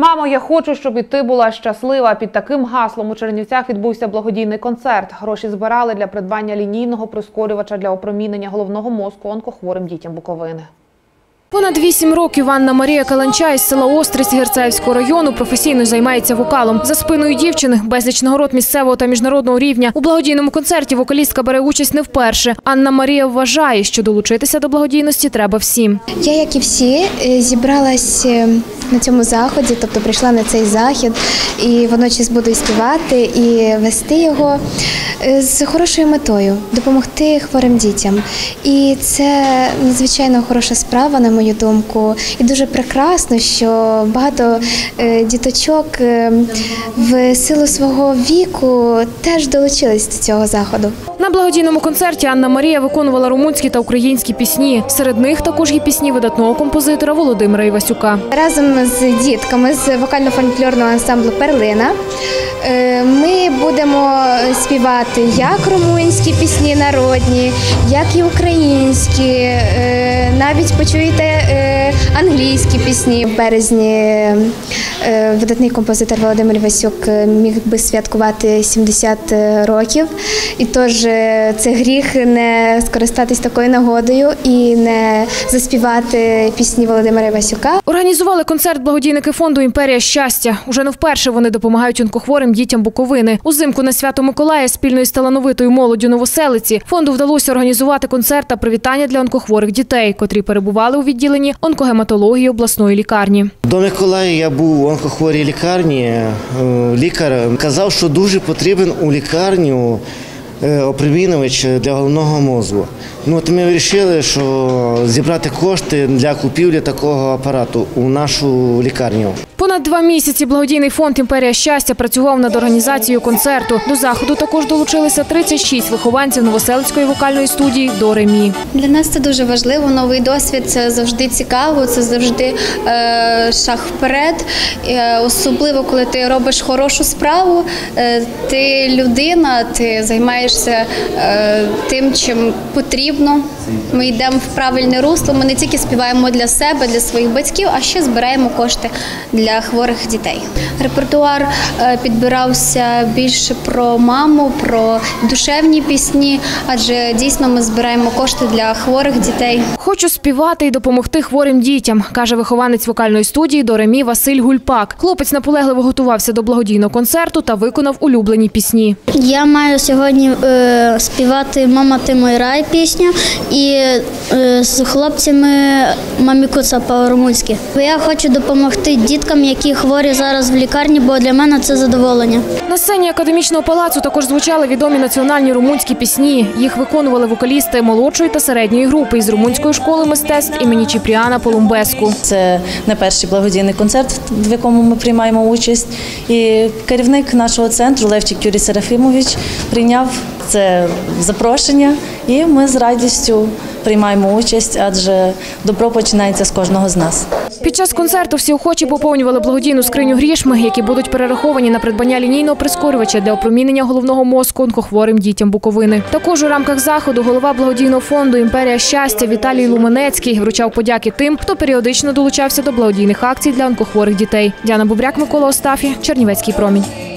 Мамо, я хочу, щоб і ти була щаслива. Під таким гаслом у Чернівцях відбувся благодійний концерт. Гроші збирали для придбання лінійного прискорювача для опромінення головного мозку онкохворим дітям Буковини. Понад вісім років Анна Марія Каланча із села Острість Герцаївського району професійно займається вокалом. За спиною дівчини безліч нагород місцевого та міжнародного рівня. У благодійному концерті вокалістка бере участь не вперше. Анна Марія вважає, що долучитися до благодійності треба всім. Я, як і всі, е, зібралась е, на цьому заході, тобто прийшла на цей захід і водночас буду співати і вести його е, з хорошою метою допомогти хворим дітям. І це надзвичайно хороша справа, на мою думку, і дуже прекрасно, що багато е, діточок е, в силу свого віку теж долучились до цього заходу. На благодійному концерті Анна Марія виконувала румунські та українські пісні. Серед них також є пісні видатного композитора Володимира Івасюка. Разом з дітками з вокально-фольклорного ансамблю Перлина е, ми будемо співати як румунські пісні народні, як і українські. Е, Навіть почуєте е, англійські пісні. В березні е, видатний композитор Володимир Івасюк е, міг би святкувати 70 років. І тож е, це гріх не скористатись такою нагодою і не заспівати пісні Володимира Івасюка. Організували концерт благодійники фонду Імперія щастя. Уже не вперше вони допомагають онкохворим дітям Буковини. Узимку на свято Миколая спільно із талановитою молоддю новоселиці фонду вдалося організувати концерт та привітання для онкохворих дітей, котрі перебували у відділенні онкогематології обласної лікарні. До Миколая я був в онкохворій лікарні. Е, Лікар казав, що дуже потрібен у лікарню е, для головного мозку. Ну, от ми вирішили, що зібрати кошти для купівлі такого апарату у нашу лікарню. Понад два місяці благодійний фонд Імперія щастя працював над організацією концерту. До заходу також долучилися 36 вихованців новоселицької вокальної студії до ремі. Для нас це дуже важливо. Новий досвід це завжди цікаво, це завжди е, шаг вперед. Е, особливо, коли ти робиш хорошу справу, е, ти людина, ти займаєшся е, тим, чим потрібно. Ми йдемо в правильне русло. Ми не тільки співаємо для себе, для своїх батьків, а ще збираємо кошти для хворих дітей. Репертуар е, підбирався більше про маму, про душевні пісні, адже дійсно ми збираємо кошти для хворих дітей. Хочу співати і допомогти хворим дітям, каже вихованець вокальної студії до ремі Василь Гульпак. Хлопець наполегливо готувався до благодійного концерту та виконав улюблені пісні. Я маю сьогодні співати Мама ти мой рай пісню і е, з хлопцями Мамі Куца по-румунськи. Я хочу допомогти діткам, які хворі зараз в лікарні, бо для мене це задоволення. На сцені академічного палацу також звучали відомі національні румунські пісні. Їх виконували вокалісти молодшої та середньої групи із румунської школи мистецтв імені Чіпріана Полумбеску. Це не перший благодійний концерт, в якому ми приймаємо участь. І керівник нашого центру Левчик Юрій Серафімович прийняв це запрошення, і ми з радістю приймаємо участь, адже добро починається з кожного з нас. Під час концерту всі охочі поповнювали благодійну скриню грішми, які будуть перераховані на придбання лінійного прискорювача для опромінення головного мозку онкохворим дітям Буковини. Також у рамках заходу голова благодійного фонду Імперія щастя Віталій Луменецький вручав подяки тим, хто періодично долучався до благодійних акцій для онкохворих дітей. Діана Бубряк, Микола Остафі, Чернівецький промінь.